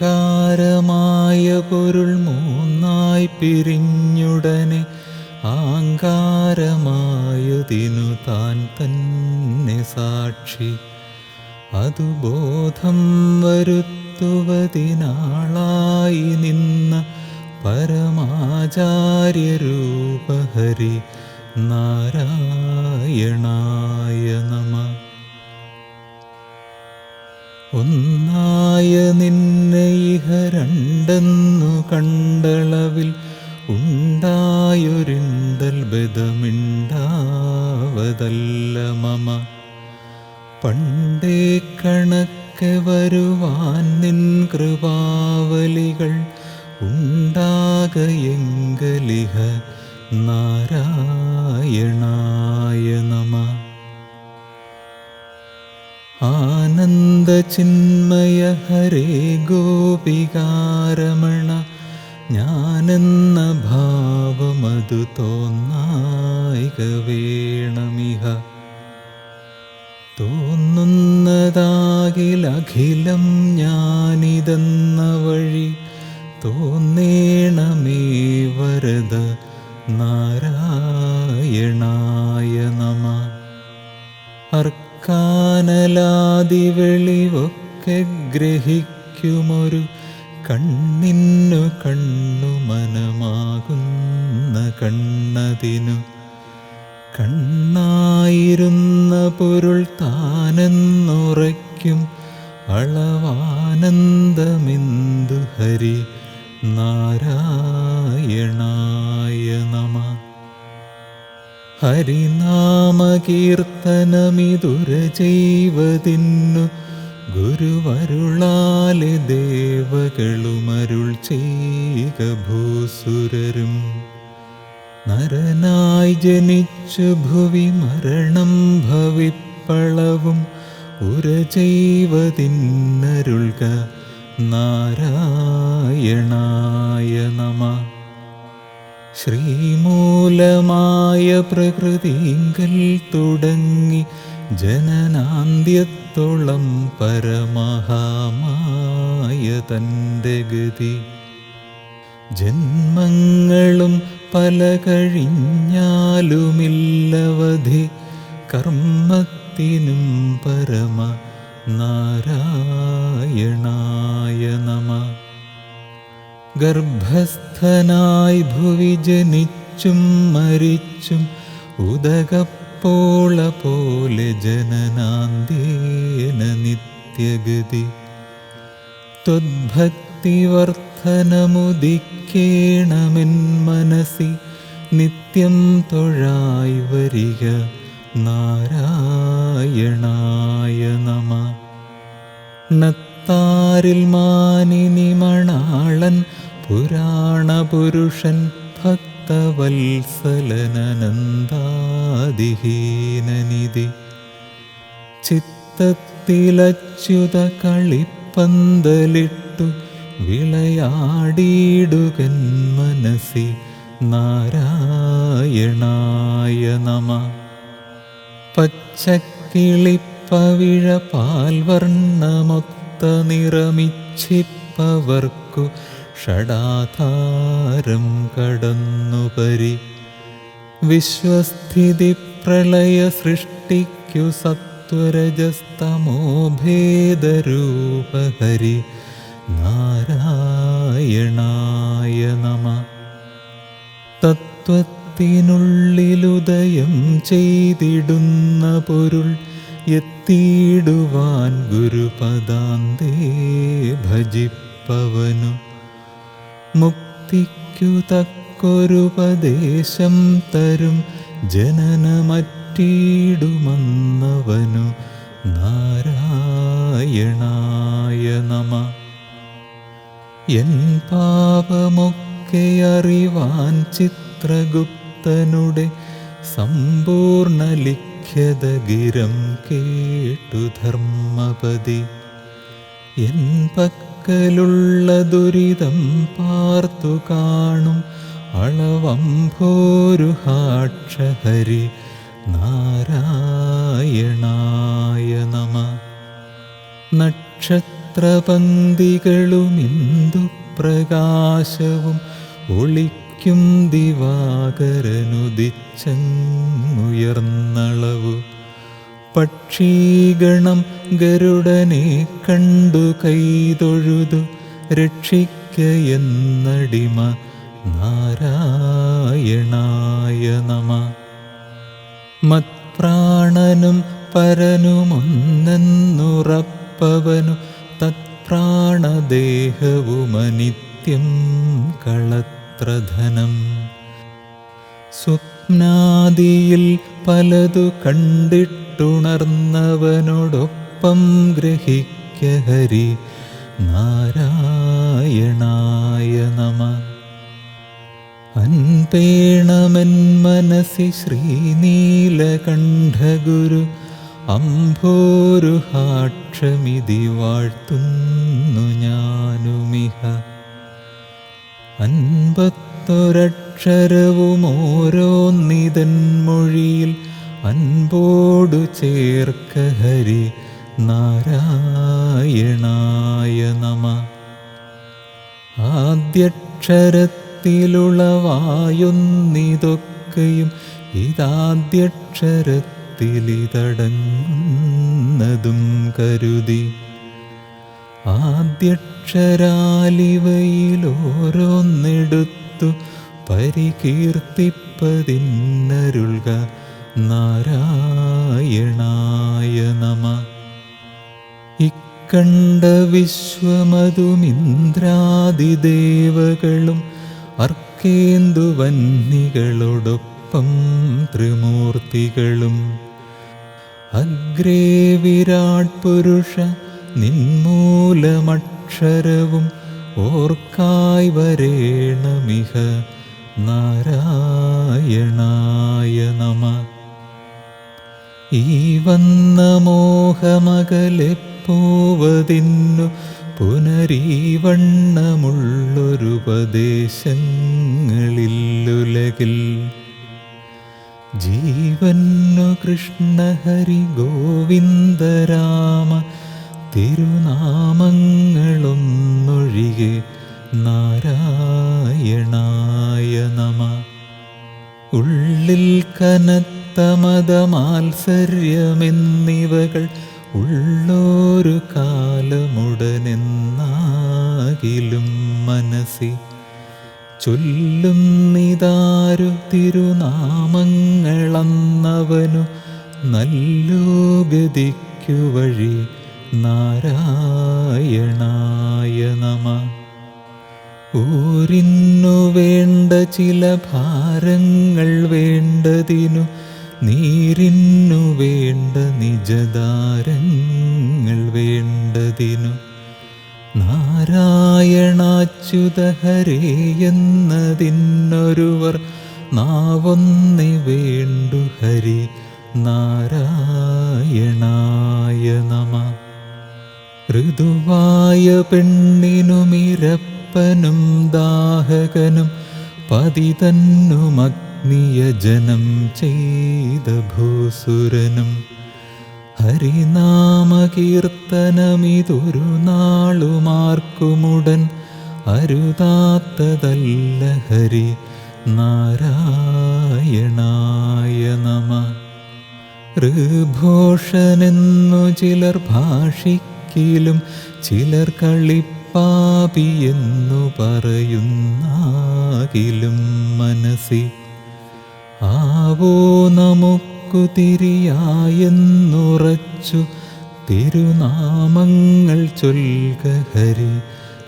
ഓങ്കാരമായ പൊരുൾ മൂന്നായി പിരിഞ്ഞുടനെ ആങ്കാരമായതിനു താൻ തന്നെ സാക്ഷി. അതു ബോധം വരുത്തുവതിനാളായി നിന്ന പരമാചാര്യരൂപഹരി നാരായണായ നമ. ഒന്നായ നിന്നെ ഇഹ രണ്ടെന്നു കണ്ടളവിൽ ഉണ്ടായൊരിന്തൽ ബദമിണ്ടാവതല്ല മമ. പണ്ടേ കണക്ക് വരുവാൻ നിൻ കൃപാവലികൾ ഉണ്ടാകയെങ്കലിഹ നാരായണായ ആനന്ദചിന്മയ ഹരേ കണ്ണായിരുന്ന പൊരുൾ താനെന്നുറയ്ക്കും അളവാനന്ദമിന്ദു ഹരി നാരായണായ നമ. ഹരിനാമകീർത്തനമിതുരചൈവതിന്നു ഗുരുവരുളാലെ ദേവകളുമരുൾ ചെയ്ക ഭൂസുരരും. നരനായി ജനിച്ചു ഭുവി മരണം ഭവിപ്പളവും ഉരജൈവതിന്നരുൾക നാരായണായ നമ. ശ്രീമൂലമായ പ്രകൃതിങ്കൽ തുടങ്ങി ജനനാന്ത്യത്തോളം പരമഹാമായ തന്റെ ഗതി. ജന്മങ്ങളും പല കഴിഞ്ഞാലുമില്ലവധി കർമ്മത്തിനും പരമ നാരായണായ നമ. ഗർഭസ്ഥനായി ഭുവി ജനിച്ചും മരിച്ചും ഉദകപ്പോള പോലെ ജനനാന്തേന നിത്യഗതി. ത്വദ്ഭക്തിവർദ്ധനമുദിക്കേണമെൻ മനസി നിത്യം തൊഴായി വരിക നാരായണായ നമ. ണത്താരിൽ മാനിനി മണാളൻ പുരാണപുരുഷൻ ഭക്തവത്സലനന്ദാതിഹീനനിധി ചിത്തത്തിലച്യുത കളിപ്പന്തലിട്ടു വിളയാടിയിടുകൻ മനസ്സി നാരായണായ നമ. പച്ചക്കിളിപ്പവിഴ പാൽവർണമൊത്ത നിറമിച്ഛിപ്പവർക്കു ഷടാധാരം കടന്നുപരി. വിശ്വസ്ഥിതി പ്രളയ സൃഷ്ടിക്കു സത്വരജസ്തമോ ഭേദരൂപഹരി നാരായണായ നമ. തത്വത്തിനുള്ളിലുദയം ചെയ്തിടുന്ന പൊരുൾ എത്തിയിടുവാൻ ഗുരുപദാന്തേ ഭജിപ്പവനു. മുക്തിക്കു തക്കൊരുപദേശം തരും ജനനമറ്റിടുമെന്നവനു നാരായണായ നമ. എൻ പാപമൊക്കെ അറിവാൻ ചിത്രഗുപ്തനുടെ സമ്പൂർണ ലിഖ്യതഗിരം കേട്ടു ധർമ്മപതി. എൻ പക്കലുള്ള ദുരിതം പാർത്തു കാണും അളവംഭോരുഹാക്ഷഹരി നാരായണായ നമ. നക്ഷത്ര നക്ഷത്രപങ്ക്തികളും ഇന്ദുപ്രകാശവും ഒളിക്കും ദിവാകരനുദിച്ചങ്ങുയർന്നളവു പക്ഷീഗണം ഗരുഡനെ കണ്ടു കൈതൊഴുതു രക്ഷിക്കയെന്നടിമ നാരായണായ നമ. മത്പ്രാണനും പരനുമൊന്നെന്നുറപ്പവനു തത്പ്രാണദേഹവുമനിത്യം കളത്രധനം. സ്വപ്നാദിയിൽ പലതു കണ്ടിട്ടുണർന്നവനോടൊപ്പം ഗ്രഹിക്ക ഹരി നാരായണായ നമ. അൻപേണമെൻ മനസി ശ്രീനീലകണ്ഠഗുരു അംഭോരുഹാക്ഷമിതി വാഴ്ത്തുന്നു ഞാനുമിഹ. അൻപത്തൊരക്ഷരവും ഓരോന്നിതൻ മൊഴിയിൽ അൻപോടു ചേർക്ക ഹരി നാരായണായ നമ. ആദ്യക്ഷരത്തിലുളവായൊന്നിതൊക്കെയും ഇതാദ്യക്ഷരത്തിലിതടങ്ങുന്നതും കരുതി. ആദ്യക്ഷരാലിവയിലോരോന്നെടുത്തു പരികീർത്തിപ്പതിന്നരുൾക നാരായണായ നമ. ഇക്കണ്ട വിശ്വമതുമിന്ദ്രാദിദേവകളും അർക്കേന്ദുവന്നികളോടൊപ്പം ത്രിമൂർത്തികളും അഗ്രേ വിരാട് പുരുഷ നിന്മൂലമക്ഷരവും ഓർക്കായി വരേണമിഹ നാരായണായ നമ. ഈ വന്ന മോഹമകലെപ്പോവതിന്നു പുനരീവണ്ണമുള്ളൊരുപദേശങ്ങളില്ലുലകിൽ ജീവന്നു ഗോവിന്ദ രാമ തിരുനാമങ്ങളൊന്നൊഴികെ നാരായണായ നമ. ഉള്ളിൽ കനത്ത മതമാത്സര്യമെന്നിവകൾ ഉള്ളോരു കാലമുടനെന്നാകിലും മനസ്സി ചൊല്ലുന്നിതാരു തിരുനാമങ്ങളന്നവനു നല്ലോഗതിക്കു വഴി നാരായണായ നമ. ഊരിന്നു വേണ്ട ചില ഭാരങ്ങൾ വേണ്ടതിനു നീരിന്നു വേണ്ട നിജദാരങ്ങൾ വേണ്ടതിനു നാരായണാച്യുതഹരേ എന്നതിന്നൊരുവർ നാവൊന്നി വേണ്ടു ഹരി നാരായണായ നമ. ഋതുവായ പെണ്ണിനുമിരപ്പനും ദാഹകനും പതിതന്നുമഗ്നിയജനം ചെയ്ത ഭൂസുരനും. ഹരിനാമകീർത്തനമിതൊരു നാളുമാർക്കുമുടൻ അരുതാത്തതല്ല ഹരി നാരായണായ നമ. ഋഭൂഷനെന്നു ചിലർ ഭാഷിക്കിലും ചിലർ കളിപ്പാപിയെന്നു പറയുന്നാകിലും മനസ്സി ആവോ നമുക്കു തിരിയായെന്നുറച്ചു തിരുനാമങ്ങൾ ചൊൽക ഹരി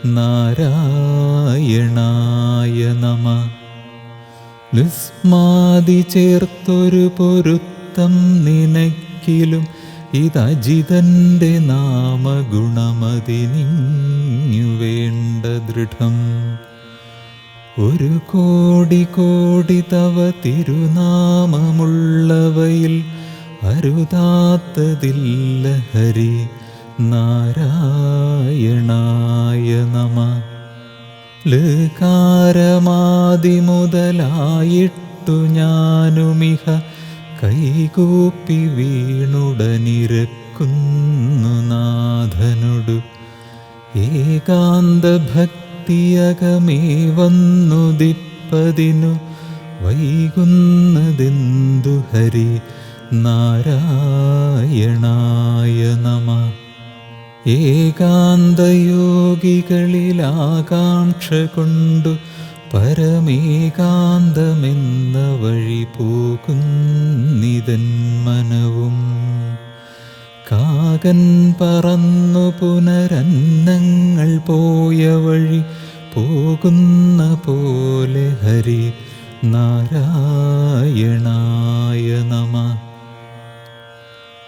നാരായണായ നമ. ലുസ്മാതി ചേർത്തൊരു പൊരുത്തം നിനക്കിലും ഇതജിതന്റെ നാമഗുണമതിനിങ്ങു വേണ്ട ദൃഢം. ഒരു കോടി കോടി തവ തിരുനാമമുള്ളവയിൽ അരുതാത്തതില്ല ഹരി നാരായണായ നമ. ലകാരമാതി മുതലായിട്ടു ഞാനുമിഹ കൈകൂപ്പി വീണുടനിരക്കുന്നു നാഥനൊടു. ഏകാന്ത ഭക്തിയകമേ വന്നു ദിപ്പതിനു വൈകുന്നതെന്തു ഹരി നാരായണായ നമ. ഏകാന്തയോഗികളിലാകാംക്ഷ കൊണ്ടു പരമേകാന്തമെന്ന വഴി പോകുന്നിതൻ മനവും. കാകൻ പറന്നു പുനരന്നങ്ങൾ പോയ വഴി പോകുന്ന പോലെ ഹരി നാരായണായ നമ.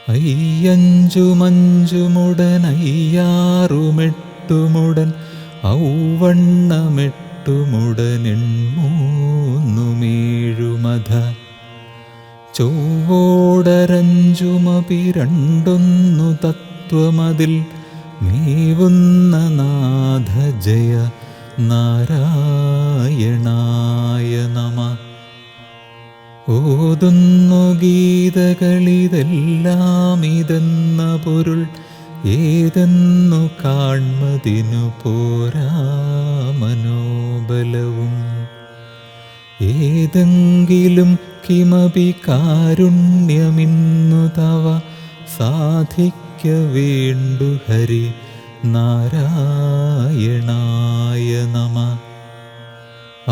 അയ്യഞ്ചുമഞ്ചുമുടൻ അയ്യാറുമെട്ടുമുടൻ ഔവണ്ണമെട്ടുമുടനെൺമൂന്നുമേഴുമധ ചൊവ്വോടരഞ്ചുമപി രണ്ടൊന്നു തത്വമതിൽ മേവുന്ന നാഥ ജയ നാരായണായ നമ. ഓതുന്നു ഗീതകളിതെല്ലാം ഇതെന്ന പൊരുൾ ഏതെന്നു കാൺമതിനു പോരാ മനോബലവും. ഏതെങ്കിലും കിമപി കാരുണ്യമിന്നു തവ സാധിക്ക വേണ്ടു ഹരി നാരായണായ നമ.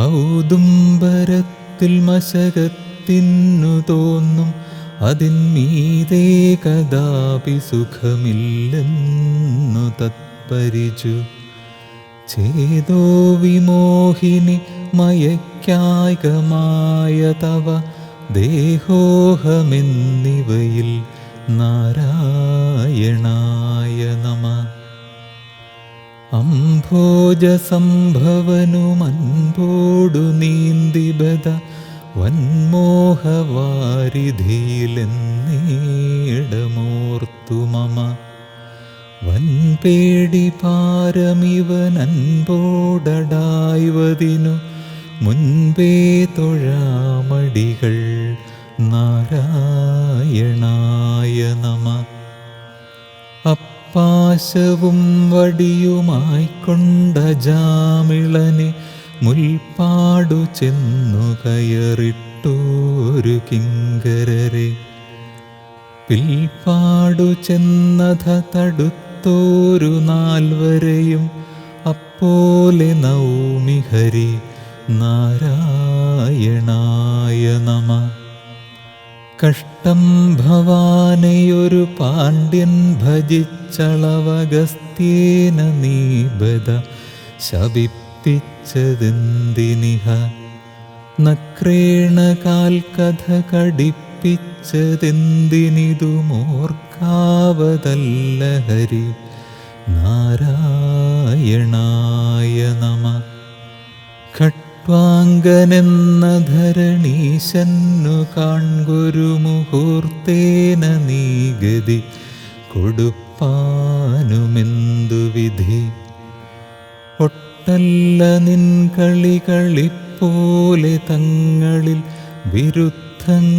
ഔദുംബരത്തിൽ മശകത്തിന്നു തോന്നും അതിന്മീതേ കഥാപി സുഖമില്ലെന്നു തത്പരിച്ചു ചേതോ വിമോഹിനി മയക്കായകമായ തവ ദേഹോഹമെന്നിവയിൽ നാരായണായ നമ. അംഭോജസംഭവനുമൻപോടു നീന്തിബത വന്മോഹവാരിധിയിലെന്നേടമോർത്തു മമ. വൻപേടി പാരമിവനൻപോടടായ്വതിനു മുൻപേ തൊഴാമടികൾ നാരായണായ നമ. അപ്പാശവും വടിയുമായി കൊണ്ട ജാമിളനെ മുൽപ്പാടു ചെന്നു കയറിട്ടൂരു കിങ്കരരെ. പിൽപ്പാടു ചെന്നഥ തടുത്തോരു നാൽവരെയും അപ്പോലെ നൗമി ഹരി നാരായണായ കഷ്ടം ഭവാനെയൊരു പാണ്ഡ്യൻ ഭജിച്ചളവഗസ്ത്യേന നീബത ശപിപ്പിച്ചതെന്തിനിഹ? നക്രേണ കാൽക്കഥ കടിപ്പിച്ചതെന്തിനിതു മോർക്കാവതല്ല ഹരി. നാരായണായ നമ. ഖട്വാങ്കനെന്ന ധരണീശന്നു കാൺകൊരു മുഹൂർത്തേന നീഗതി കൊടുപ്പാനുമെന്തു വിധി? ഒട്ടല്ല നിൻ കളി കളിപ്പോലെ തങ്ങളിൽ വിരുദ്ധങ്ങളായവകൾ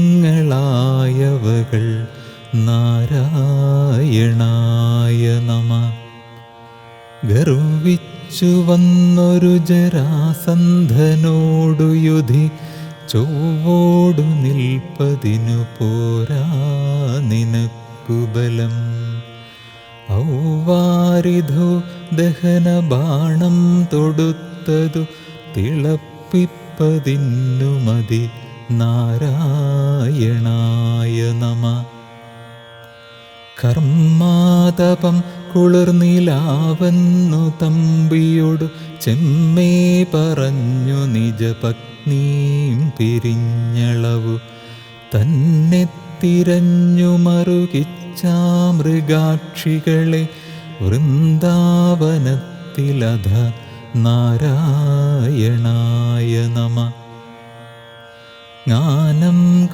നാരായണായ നമ. ഗർവിച്ചു വന്നൊരു ജരാസന്ധനോടു യുധി ചൊവ്വോടു നിൽപ്പതിനു പോരാ നിനക്കു ബലം. ഔവാരിധു ദഹന ബാണം തൊടുത്തതു തിളപ്പിപ്പതിന്നു മതി നാരായണായ നമ. കർമാതപം കുളിർനിലാവെന്നു തമ്പിയോട് ചെമ്മേ പറഞ്ഞു നിജപത്നീം പിരിഞ്ഞളവു. തന്നെ തിരഞ്ഞു മറുകിച്ചാ മൃഗാക്ഷികളെ വൃന്ദാവനത്തിലധ നാരായണായ നമ. ജ്ഞാനം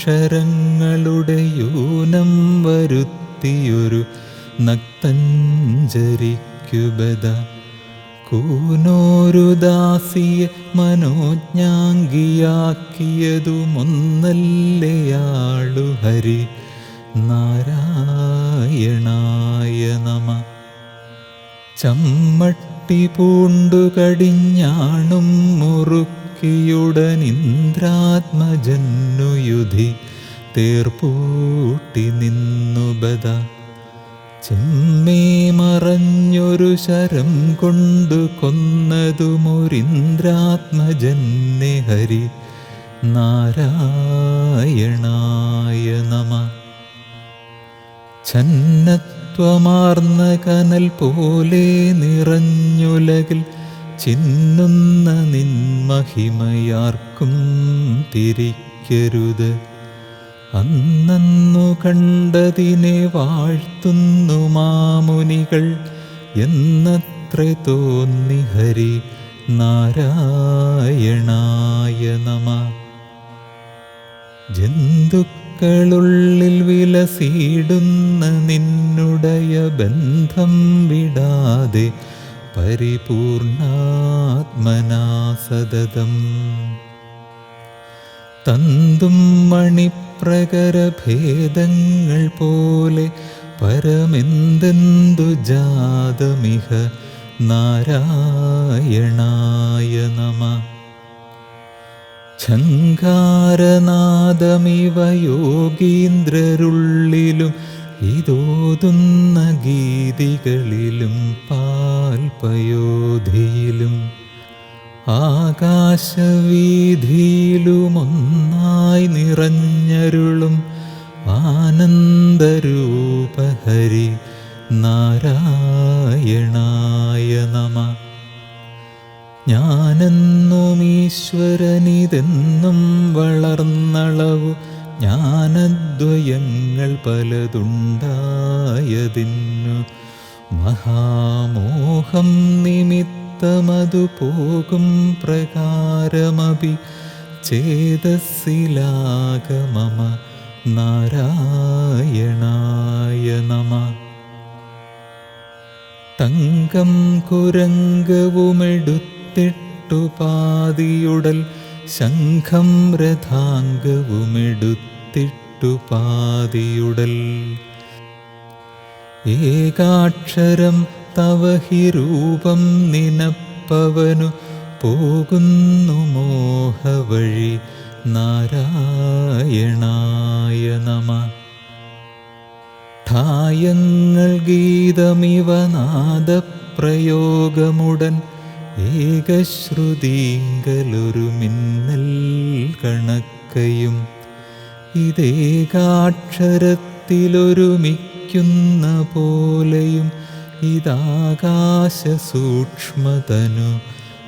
കണക്കയുടനഞ്ചക്ഷരങ്ങളുടെ യൂനം വരുത്തിയൊരു നക്തഞ്ചരിക്കുബത കൂനോരു ദാസിയെ മനോജ്ഞാംഗിയാക്കിയതുമൊന്നല്ലയാളു ഹരി? നാരായണായ നമ. ചമ്മട്ടി പൂണ്ടു കടിഞ്ഞാണും മുറുക്കിയുടൻ ഇന്ദ്രാത്മജന്നു യുധി തേർപ്പൂട്ടി നിന്നു ബദ. ചെമ്മേ മറഞ്ഞൊരു ശരം കൊണ്ടു കൊന്നതുമൊരിന്ദ്രാത്മജന്നെ ഹരി. നാരായണായ നമ. ഛന്നത്വമാർന്ന കനൽ പോലെ നിറഞ്ഞുലകിൽ ചിന്നുന്ന നിൻമഹിമയാർക്കും തിരിക്കരുത്. അന്നു കണ്ടതിനെ വാഴ്ത്തുന്നു മാമുനികൾ. എന്നത്ര തോന്നി ഹരി നാരായണായ നമ. ജന്തുക്കളുള്ളിൽ വിലസീടുന്ന നിന്നുടയ ബന്ധം വിടാതെ പരിപൂർണാത്മനാ സതതം തന്തും മണിപ്രകരഭേദങ്ങൾ പോലെ പരമെന്തെന്തു ജാതമിഹ നാരായണായ നമ. ഝങ്കാരനാദമിവ യോഗീന്ദ്രരുള്ളിലും ഇതോതുന്ന ഗീതികളിലും പാൽപയോധിയിലും ആകാശവീതിയിലുമൊന്നായി നിറഞ്ഞരുളും ആനന്ദരൂപഹരി നാരായണായ നമ. ഞാനെന്നും ഈശ്വരനിതെന്നും വളർന്നളവു ജ്ഞാനദ്വയങ്ങൾ പലതുണ്ടായതിന്നു മഹാമോഹം നിമിത്തമതു പോകും പ്രകാരമപി ചേതസ്സിലാകമമ നാരായണായ നമ. തങ്കം കുരങ്കവുമെടുത്തിട്ടു പാതിയുടൽ ശംഖം രഥാംഗവുമെടുത്തിട്ടു പാതിയുടൽ ഏകാക്ഷരം തവ ഹി രൂപം നിനപ്പവനു പോകുന്നു മോഹവഴി നാരായണായ നമ. ഠായങ്ങൾ ഗീതമിവ നാദപ്രയോഗമുടൻ ഏകശ്രുതിങ്കലൊരു മിന്നൽ കണക്കയും ഇതേകാക്ഷരത്തിലൊരുമിക്കുന്ന പോലെയും ഇതാകാശ സൂക്ഷ്മതനു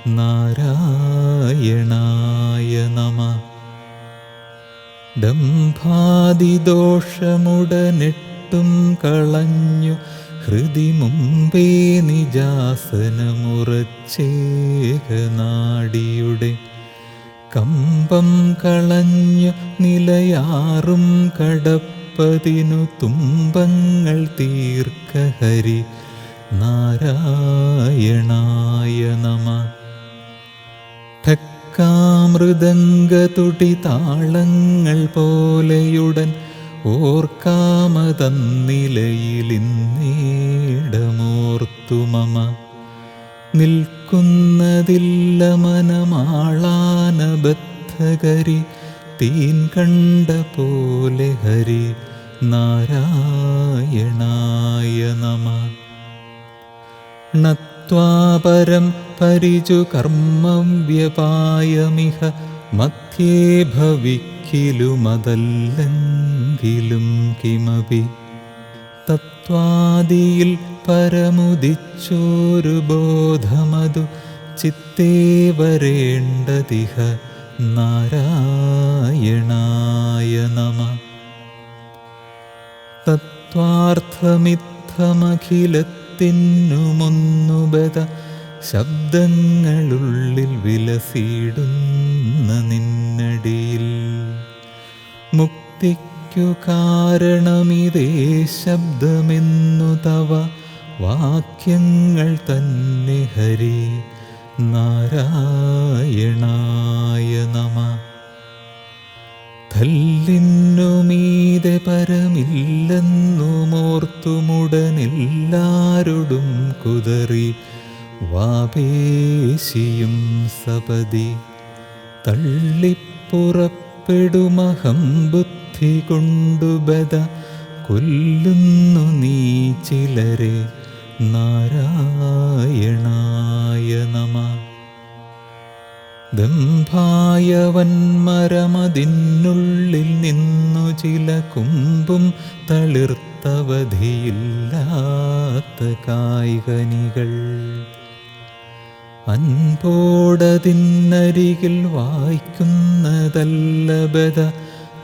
നാരായണായ നമ. ദംഭാതിദോഷമുടനെട്ടും കളഞ്ഞു ഹൃദി മുമ്പേ നിജാസനമുറച്ചേകനാടിയുടെ കമ്പം കളഞ്ഞു നിലയാറും കടപ്പതിനു തുമ്പങ്ങൾ തീർക്കഹരി നാരായണായ നമ. ഠക്കാമൃദംഗതുടി താളങ്ങൾ പോലെയുടൻ ഓർക്കാമതന്നിലയിലിന്നേടമോർത്തു മമ നിൽക്കുന്നതില്ല മനമാളാനബദ്ധകരി തീൻ കണ്ട പോലെ ഹരി നാരായണായ നമ. ണത്വാപരം പരിചു കർമ്മം വ്യപായമിഹ മധ്യേ ഭവിക്കിലുമതല്ലെങ്കിലും കിമപി. തത്വാദിയിൽ പരമുദിച്ചോരു ബോധമതു ചിത്തേ വരേണ്ടതിഹ നാരായണായ നമ. തത്വാർത്ഥമിത്തമഖിലത്തിനുമൊന്നുബത ശബ്ദങ്ങളുള്ളിൽ വിലസിടുന്ന നിന്നടിയിൽ. മുക്തിക്കു കാരണമിതേ ശബ്ദമെന്നു തവ വാക്യങ്ങൾ തന്നെ ഹരി നാരായണായ നമ. കല്ലിന്നുമീതെ പരമില്ലെന്നുമോർത്തുമുടനെല്ലാരോടും കുതറി വാപേശിയും സപതി. തള്ളിപ്പുറപ്പെടുമഹം ബുദ്ധി കൊണ്ടുബത കൊല്ലുന്നു നീ ചിലരെ. നാരായണായ നമ. ദംഭായവന്മരമതിനുള്ളിൽ നിന്നു ചില കുമ്പും തളിർത്തവധിയില്ലാത്ത കായികനികൾ. അൻപോടതിന്നരികിൽ വായിക്കുന്നതല്ല ബദ.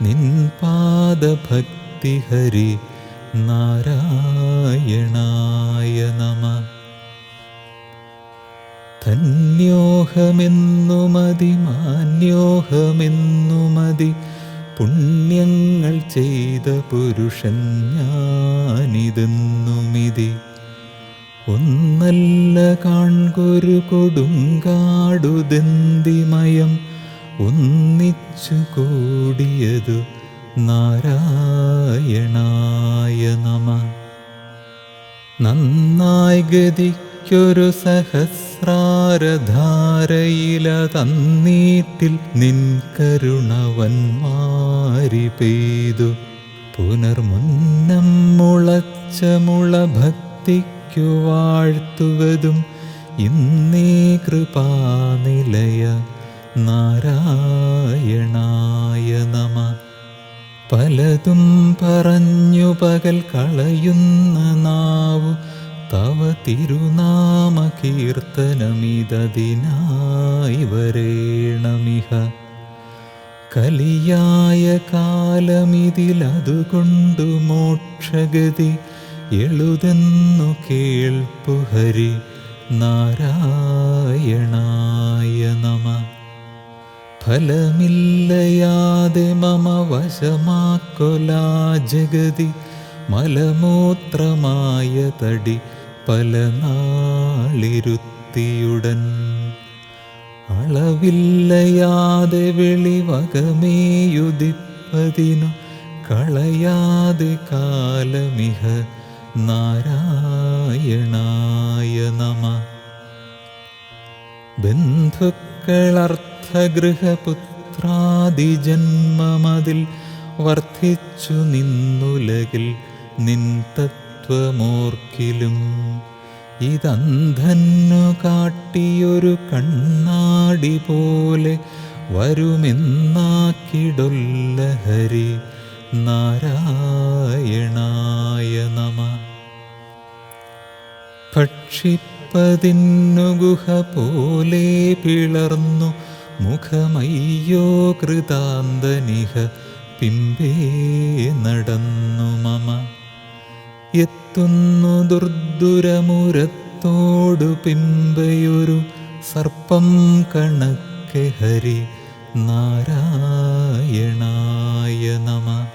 നിൻ പാദഭക്തി ഹരി നാരായണായ നമ. ധന്യോഹമെന്നു മതി മാന്യോഹമെന്നു മതി പുണ്യങ്ങൾ ചെയ്ത പുരുഷൻ ഞാനിതെന്നുമിതി. ഒന്നല്ല കാൺകൊരു കൊടുങ്കാടുദന്തിമയം ഒന്നിച്ചു കൂടിയതു നാരായണായ നമ. നന്നായി ഗതിക്കൊരു സഹസ്രാരധാരയില തന്നീട്ടിൽ നിൻ കരുണവന്മാരി പെയ്തു. പുനർമുന്നം മുളച്ച മുള ഭക്തിക്കു വാഴ്ത്തുവതും ഇന്നീ കൃപാനിലയ നാരായണായ നമ. പലതും പറഞ്ഞു പകൽ കളയുന്ന നാവു തവ തിരുനാമ കീർത്തനമിതതിനായി വരേണമിഹ. കലിയായ കാലമിതിൽ കാലമിതിലതുകൊണ്ടു മോക്ഷഗതി എഴുതെന്നു കേൾപ്പുഹരി നാരായണായ നമ. ഫലമില്ലയാതെ മമ വശമാക്കൊലാ ജഗതി മലമൂത്രമായ തടി പല നാളിരുത്തിയുടൻ. അളവില്ലയാതെ വെളിവകമേയുദിപ്പതിനു കളയാതെ കാലമിഹ നാരായണായ നമ. ബന്ധുക്കളർത്ഥഗൃഹപുത്രാദിജന്മമതിൽ വർദ്ധിച്ചു നിന്നുലകിൽ നിൻ തത്വമോർക്കിലും. ഇതന്ധന്നു കാട്ടിയൊരു കണ്ണാടി പോലെ വരുമെന്നാക്കിടൊല്ല ഹരി നാരായണായ നമ. ഭക്ഷിപ്പതിന്നു ഗുഹ പോലെ പിളർന്നു മുഖമയ്യോ കൃതാന്തനിഹ പിമ്പേ നടന്നു മമ. എത്തുന്നു ദുർദുരമുരത്തോടു പിമ്പയൊരു സർപ്പം കണക്കെ ഹരി നാരായണായ നമ.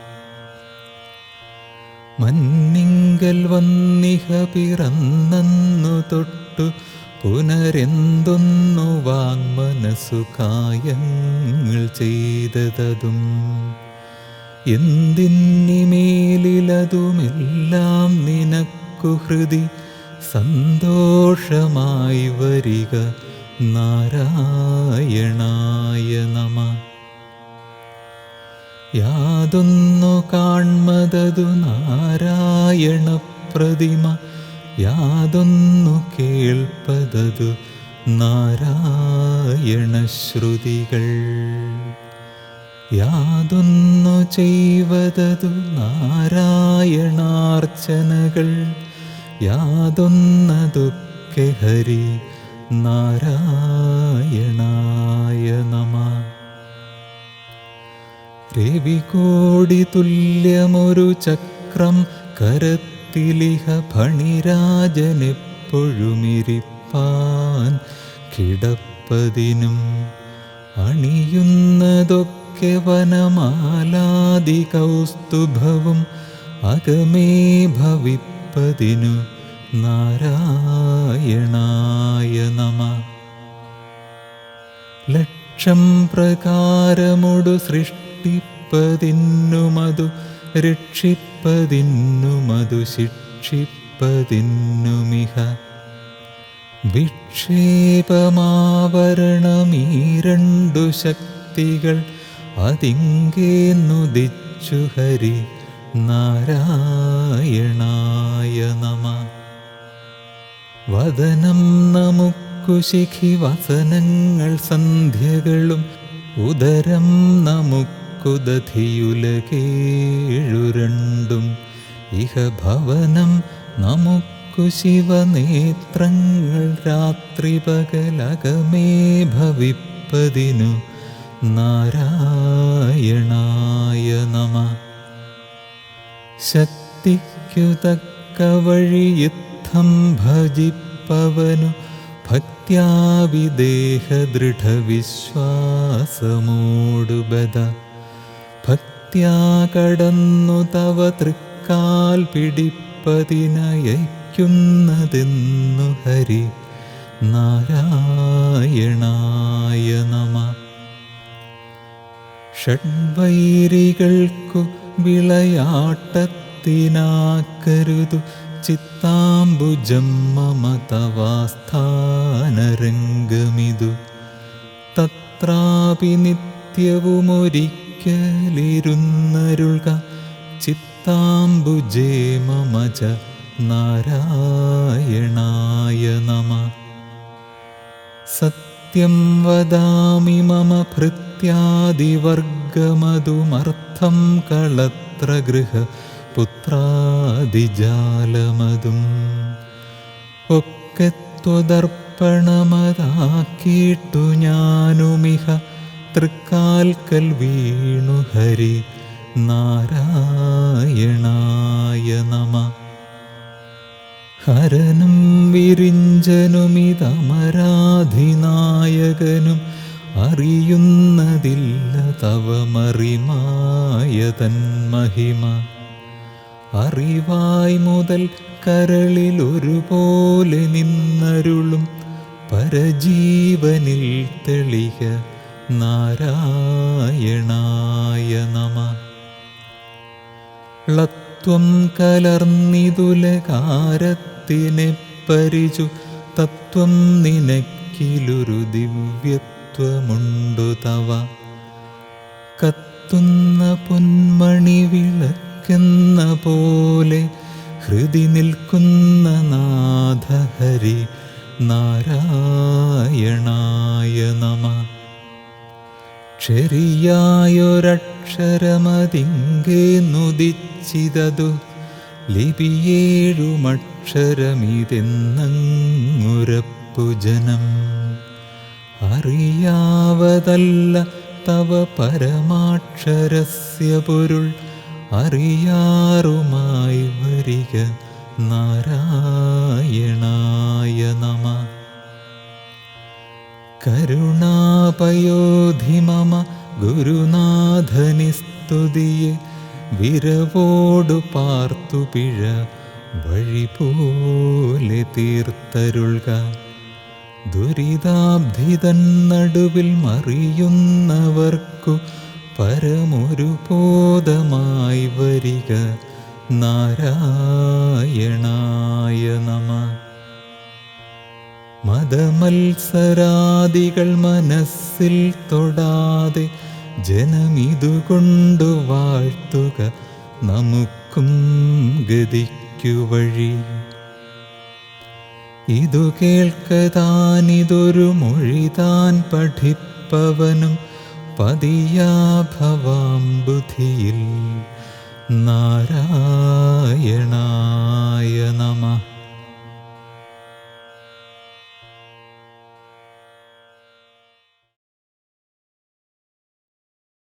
മന്നിങ്കൽ വന്നിഹ പിറന്നു തൊട്ടു പുനരെന്തൊന്നു വാങ്മനസ്സു കായങ്ങൾ ചെയ്തതും എന്തിന്നിമേലിലതുമെല്ലാം നിനക്കു ഹൃദി സന്തോഷമായി വരിക നാരായണായ നമ. യാതൊന്നു കാൺമതതു നാരായണ പ്രതിമ യാതൊന്നു കേൾപ്പതതു നാരായണ ശ്രുതികൾ. യാതൊന്നു ചെയ്വതതു നാരായണാർച്ചനകൾ. യാതൊന്നതൊക്കെ ഹരി നാരായണായ നമ. രവികോടി തുല്യമൊരു ചക്രം കരത്തിലിഹ ഫണിരാജനെപ്പൊഴുമിരിപ്പാൻ കിടപ്പതിനും അണിയുന്നതൊക്കെ വനമാലാദി കൗസ്തുഭവും അകമേ ഭവിപ്പതിനു നാരായണായ നമ. ലക്ഷം പ്രകാരമൊടു സൃഷ്ടിപ്പതിന്നുമതു രക്ഷിപ്പതിന്നുമതു ശിക്ഷിപ്പതിന്നുമിഹ. വിക്ഷേപമാവരണമീരണ്ടു ശക്തികൾ അതിങ്കേന്നുദിച്ചു ഹരി നാരായണായ നമ. വദനം നമുക്കു ശിഖി വസനങ്ങൾ സന്ധ്യകളും ഉദരം നമുക്കു ദധിയുലകേഴു രണ്ടും ഇഹ ഭവനം നമുക്കു ശിവനേത്രങ്ങൾ രാത്രി പകലകമേ ഭവിപ്പതിനു നാരായണായ നമ. ശക്തിക്കു തക്ക വഴി യുദ്ധം ഭജിപ്പവനു ഭക്ത്യാവിദേഹ ദൃഢവിശ്വാസമോടുബദ ഭക്ത്യാ കടന്നു തവ തൃക്കാൽ പിടിപ്പതിനയക്കുന്നതെന്നു ഹരി. നാരായണായ നമ. ഷഡ്വൈരികൾക്കു വിളയാട്ടത്തിനാക്കരുതു ചിത്താംബുജം മമ തവാസ്ഥാനരംഗമിതു തത്രാപി നിത്യവുമൊരിക്കലിരുന്നരുൾക ചിത്താംബുജേ മമ ച നാരായണായ നമ. സത്യം വദാമി മമ ഭൃത്യാദിവർഗമതുമർത്ഥം കളത്രഗൃഹ പുത്രാദിജാലമതും. ഒക്കെ ത്വദർപ്പണമതാക്കിയിട്ടു ഞാനുമിഹ തൃക്കാൽക്കൽ വീണു ഹരി. നാരായണായ നമ. ഹരനും വിരിഞ്ചനുമിതമരാധിനായകനും അറിയുന്നതില്ല തവ മറിമായ തന്മഹിമ അറിവായി മുതൽ കരളിൽ ഒരുപോലെ നിന്നരുളും പരജീവനിൽ തെളിക നാരായണായ നമ. ളത്വം കലർന്നിതുലകാരത്തിനെ പരിചു തത്വം നിനക്കിലൊരു ദിവ്യത്വമുണ്ടു തവ. കത്തുന്ന പൊന്മണി വിളക്കെന്ന പോലെ ഹൃദി നിൽക്കുന്ന നാഥഹരി നാരായണായ നമ. ക്ഷരിയായൊരക്ഷരമതിങ്കേ നുദിച്ചിതതു. ലിപിയേഴുമക്ഷരമിതെന്നങ്ങുരപ്പു ജനം അറിയാവതല്ല തവ പരമാക്ഷരസ്യ പൊരുൾ അറിയാറുമായി വരിക നാരായണായ നമ. കരുണാപയോധി മമ ഗുരുനാഥനി സ്തുതിയെ വിരവോടു പാർത്തു പിഴ വഴി പോലെ തീർത്തരുൾക. ദുരിതാബ്ധിതൻ നടുവിൽ മറിയുന്നവർക്കു പരമൊരു ബോധമായി വരിക. നാരായണായ നമ. മതമത്സരാദികൾ മനസ്സിൽ തൊടാതെ ജനമിതുകൊണ്ടു വാഴ്ത്തുക നമുക്കും ഗതിക്കു വഴി. ഇതു കേൾക്കതാനിതൊരു മൊഴിതാൻ പഠിപ്പവനും പതിയാഭവാം ബുദ്ധിയിൽ. നാരായണായ